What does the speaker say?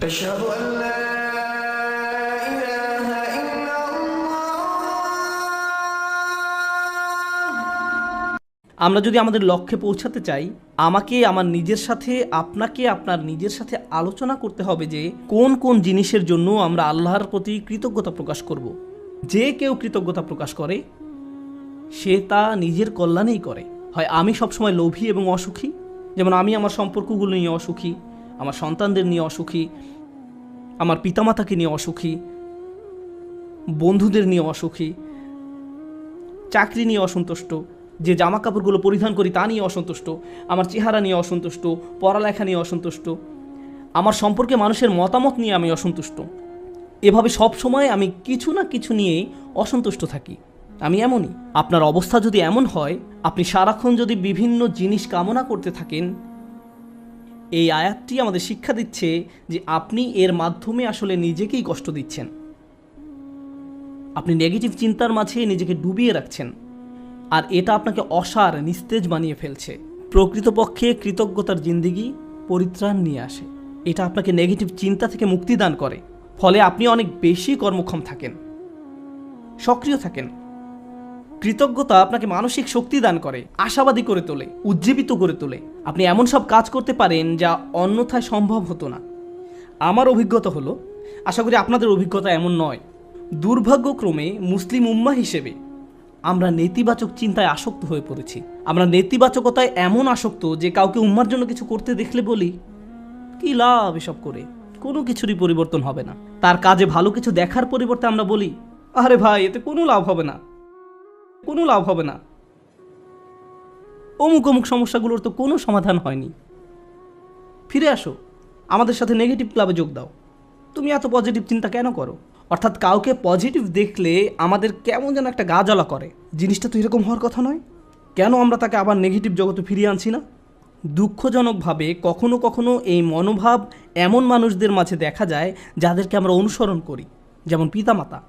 أشهد أن لا إله إلا الله আমরা যদি আমাদের লক্ষ্যে পৌঁছাতে চাই আমাকে আমার নিজের সাথে আপনাকে আপনার নিজের সাথে আলোচনা করতে হবে যে কোন কোন জিনিসের জন্য আমরা আল্লাহর প্রতি কৃতজ্ঞতা প্রকাশ করব। যে কেউ কৃতজ্ঞতা প্রকাশ করে সে তা নিজের কল্যাণেই করে হয় আমি সবসময় লোভী এবং অসুখী যেমন আমি আমার সম্পর্কগুলো নিয়ে অসুখী আমার সন্তানদের নিয়ে অসুখী, আমার পিতামাতাকে নিয়ে অসুখী, বন্ধুদের নিয়ে অসুখী, চাকরি নিয়ে অসন্তুষ্ট, যে জামা কাপড়গুলো পরিধান করি তা নিয়ে অসন্তুষ্ট, আমার চেহারা নিয়ে অসন্তুষ্ট, পড়ালেখা নিয়ে অসন্তুষ্ট, আমার সম্পর্কে মানুষের মতামত নিয়ে আমি অসন্তুষ্ট। এভাবে সব সময় আমি কিছু না কিছু নিয়েই অসন্তুষ্ট থাকি। আমি এমনই। আপনার অবস্থা যদি এমন হয়, আপনি সারাক্ষণ যদি বিভিন্ন জিনিস কামনা করতে থাকেন এই আয়াতটি আমাদের শিক্ষা দিচ্ছে যে আপনি এর মাধ্যমে আসলে নিজেকেই কষ্ট দিচ্ছেন। আপনি নেগেটিভ চিন্তার মাঝে নিজেকে ডুবিয়ে রাখছেন। আর এটা আপনাকে অসার, নিস্তেজ বানিয়ে ফেলছে। প্রকৃতপক্ষে কৃতজ্ঞতার জিন্দিগি পরিত্রাণ নিয়ে আসে। এটা আপনাকে নেগেটিভ চিন্তা থেকে মুক্তি দান করে। ফলে আপনি অনেক বেশি কর্মক্ষম থাকেন। সক্রিয় থাকেন। কৃতজ্ঞতা আপনাকে মানসিক শক্তি দান করে, আশাবাদী করে তোলে, উজ্জীবিত করে তোলে। আপনি এমন সব কাজ করতে পারেন যা অন্যথায় সম্ভব হতো না। আমার অভিজ্ঞতা হলো, আশা করি আপনাদের অভিজ্ঞতা এমন নয়, দুর্ভাগ্যক্রমে মুসলিম উম্মা হিসেবে আমরা নেতিবাচক চিন্তায় আসক্ত হয়ে পড়েছি। আমরা নেতিবাচকতায় এমন আসক্ত যে কাউকে উম্মার জন্য কিছু করতে দেখলে বলি, কি লাভ এসব করে? কোনো কিছুরই পরিবর্তন হবে না। তার কাজে ভালো কিছু দেখার পরিবর্তে আমরা বলি, আরে ভাই, এতে কোনো লাভ হবে না। কোনো লাভ হবে না। অমুক অমুক সমস্যাগুলোর তো কোনো সমাধান হয়নি। ফিরে আসো, আমাদের সাথে নেগেটিভ ক্লাবে যোগ দাও। তুমি এত পজিটিভ চিন্তা কেন করো? অর্থাৎ কাউকে পজিটিভ দেখলে আমাদের কেমন যেন একটা গা জ্বলা করে। জিনিসটা তো এরকম হওয়ার কথা নয়। কেন আমরা তাকে আবার নেগেটিভ জগতে ফিরিয়ে আনছি না? দুঃখজনকভাবে কখনো কখনো এই মনোভাব এমন মানুষদের মাঝে দেখা যায়, যাদেরকে আমরা অনুসরণ করি, যেমন পিতামাতা।